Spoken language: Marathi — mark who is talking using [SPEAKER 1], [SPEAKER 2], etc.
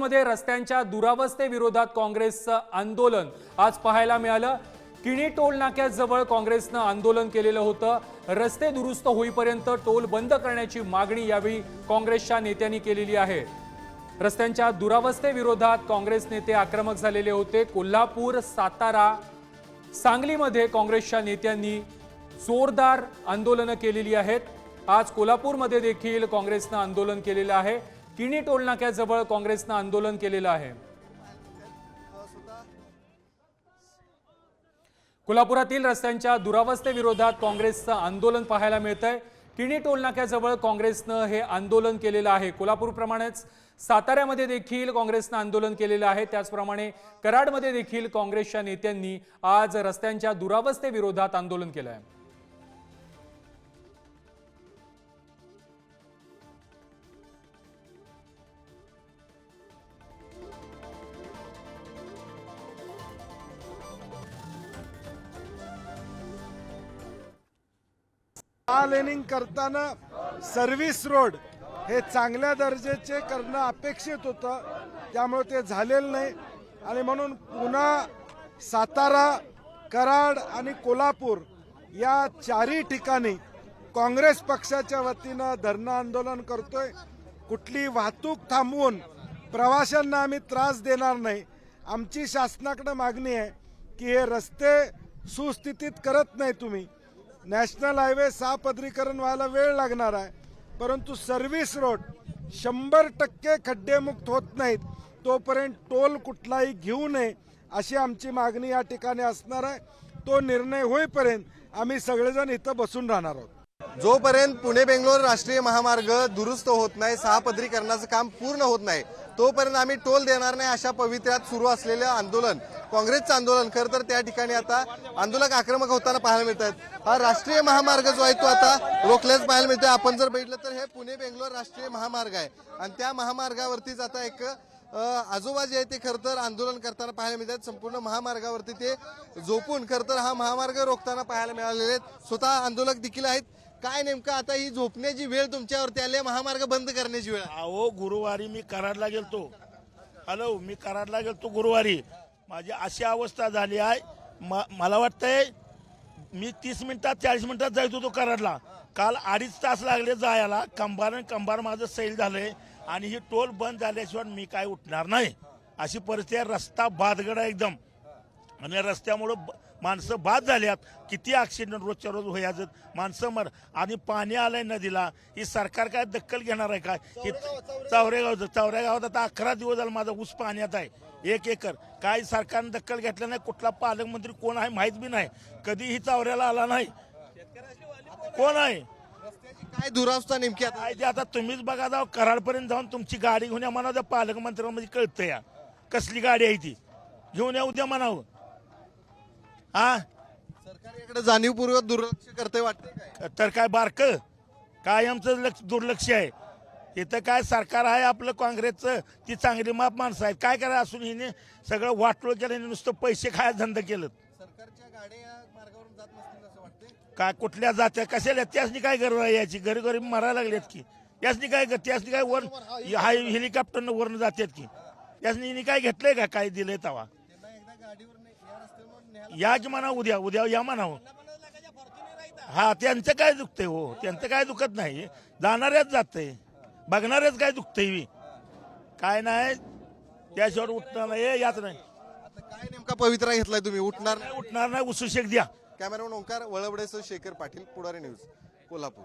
[SPEAKER 1] सोलापूरमध्ये रस्त्यांच्या दुरावस्थेविरोधात काँग्रेसचं आंदोलन आज पाहायला मिळालं. किणी टोल नाक्याजवळ काँग्रेसनं आंदोलन केलेलं होतं. रस्ते दुरुस्त होईपर्यंत टोल बंद करण्याची मागणी यावेळी काँग्रेसच्या नेत्यांनी केलेली आहे. रस्त्यांच्या दुरावस्थेविरोधात काँग्रेस नेते आक्रमक झालेले होते. कोल्हापूर सातारा सांगलीमध्ये काँग्रेसच्या नेत्यांनी जोरदार आंदोलनं केलेली आहेत. आज कोल्हापूरमध्ये देखील काँग्रेसनं आंदोलन केलेलं आहे. किणी टोलनाक्याजवळ काँग्रेसनं आंदोलन केलेलं आहे. कोल्हापुरातील रस्त्यांच्या दुरावस्थेविरोधात काँग्रेसचं आंदोलन पाहायला मिळतंय. किणी टोलनाक्याजवळ काँग्रेसनं हे आंदोलन केलेलं आहे. कोल्हापूरप्रमाणेच साताऱ्यामध्ये देखील काँग्रेसनं आंदोलन केलेलं आहे. त्याचप्रमाणे कराडमध्ये देखील काँग्रेसच्या नेत्यांनी आज रस्त्यांच्या दुरावस्थेविरोधात आंदोलन केलं आहे
[SPEAKER 2] लेनिंग करताना सर्व्हिस रोड हे चांगल्या दर्जाचे करणं अपेक्षित होतं. त्यामुळे ते झालेलं नाही. आणि म्हणून पुन्हा सातारा कराड आणि कोल्हापूर या चारही ठिकाणी काँग्रेस पक्षाच्या वतीनं धरणं आंदोलन करतोय. कुठली वाहतूक थांबवून प्रवाशांना आम्ही त्रास देणार नाही. आमची शासनाकडं मागणी आहे की हे रस्ते सुस्थितीत करत नाही तुम्ही. नॅशनल हायवे सहापदरीकरण व्हायला वेळ लागणार आहे. परंतु सर्व्हिस रोड शंभर टक्के खड्डेमुक्त होत नाहीत. तोपर्यंत टोल कुठलाही घेऊ नये अशी आमची मागणी या ठिकाणी असणार आहे. तो निर्णय होईपर्यंत आम्ही सगळेजण इथं बसून राहणार आहोत.
[SPEAKER 3] जोपर्यंत पुणे बेंगलोर राष्ट्रीय महामार्ग दुरुस्त होत नाही सहापदरीकरणाचं काम पूर्ण होत नाही तोपर्यंत आम्ही टोल देणार नाही अशा पवित्र्यात सुरू असलेलं आंदोलन. काँग्रेसचं आंदोलन. खरं तर त्या ठिकाणी आता आंदोलक आक्रमक होताना पाहायला मिळत आहेत हा राष्ट्रीय महामार्ग जो आहे तो आता रोखल्याच पाहायला मिळतोय. आपण जर बघितलं तर हे पुणे बेंगलोर राष्ट्रीय महामार्ग आहे. आणि त्या महामार्गावरतीच आता एक आजोबा जे आहे ते खरं तर आंदोलन करताना पाहायला मिळतात संपूर्ण महामार्गावरती ते झोपून खरं तर हा महामार्ग रोखताना पाहायला मिळालेले आहेत. स्वतः आंदोलक देखील आहेत. काय नेमकं आता ही झोपण्याची वेळ तुमच्यावरती आली आहे, महामार्ग बंद करण्याची वेळ. आहे.
[SPEAKER 4] अहो गुरुवारी मी कराडला गेलतो. हॅलो मी कराडला गेलतो गुरुवारी. माझी अशी अवस्था झाली आहे. म- मला वाटतंय मी तीस मिनिटात चाळीस मिनिटात जायचो होतो कराडला. काल अडीच तास लागले जायला. कंबार आणि कंबार माझं सैल झालंय आणि ही टोल बंद झाल्याशिवाय मी काय उठणार नाही. अशी परिस्थिती आहे. रस्ता बादगड आहे एकदम. आणि रस्त्यामुळं ब- माणसं बाद झाल्यात. किती ऍक्सिडेंट रोजच्या रोज व्हायचं माणसं मर. आणि पाणी आलंय नदीला. ही सरकार काय दखल घेणार आहे काय ही चौरेगावचं चौऱ्या गावात आता अकरा दिवस झाला माझा ऊस पाण्यात आहे. एक एकर. काय सरकारनं दखल घेतलं नाही? कुठला पालकमंत्री कोण आहे माहीत बी नाही. कधीही चौऱ्याला आला नाही. कोण आहे?
[SPEAKER 3] काय दुरावस्था नेमकी आता?
[SPEAKER 4] आता तुम्हीच बघा जाऊ कराडपर्यंत जाऊन तुमची गाडी घेऊन या म्हणा पालकमंत्र्यांमध्ये कळतं या. कसली गाडी आहे ती? घेऊन या उद्या म्हणावं. हा?
[SPEAKER 3] सरकार याकडे जाणीवपूर्वक दुर्लक्ष करते वाटते काय?
[SPEAKER 4] तर काय बारक? काय आमचं लक्ष दुर्लक्ष आहे. इथं काय सरकार आहे आपलं काँग्रेसचं? ती चांगली माप माणसं आहेत. काय करा असून हिने सगळं वाटोळ केलं हिने नुसतं पैसे खायला धंदा केलं.
[SPEAKER 3] सरकारच्या गाड्या या मार्गावरून जात नसतील असं वाटते
[SPEAKER 4] काय कुठल्या जात्या कशाला त्यासनी काय गरज आहे याची? घरी घरी मरायला लागलेत की. त्यासनी काय त्यासनी काय वर हाय हेलिकॉप्टरनं वरनं जातात की. त्यासनी हिने काय घेतलंय का? काय दिलंय तवा?
[SPEAKER 3] त्यांना एकदा गाडीवर ने- या रस्त्यावर न्यायला
[SPEAKER 4] या की म्हणा उद्या उद्या या म्हणावं. हा त्यांचं काय दुखतंय हो? त्यांचं काय दुखत नाही. जाणाऱ्याच जातंय. बघणाऱ्याच काय दुखतंय. काय नाही त्याशिवाय उठणार नाही याच नाही.
[SPEAKER 3] आता काय नेमका पवित्रा घेतलाय तुम्ही? उठणार नाही
[SPEAKER 4] उठणार नाही उसू शेक द्या.
[SPEAKER 3] कॅमेरामॅन ओंकार वळवडेसह शेखर पाटील पुढारी न्यूज कोल्हापूर.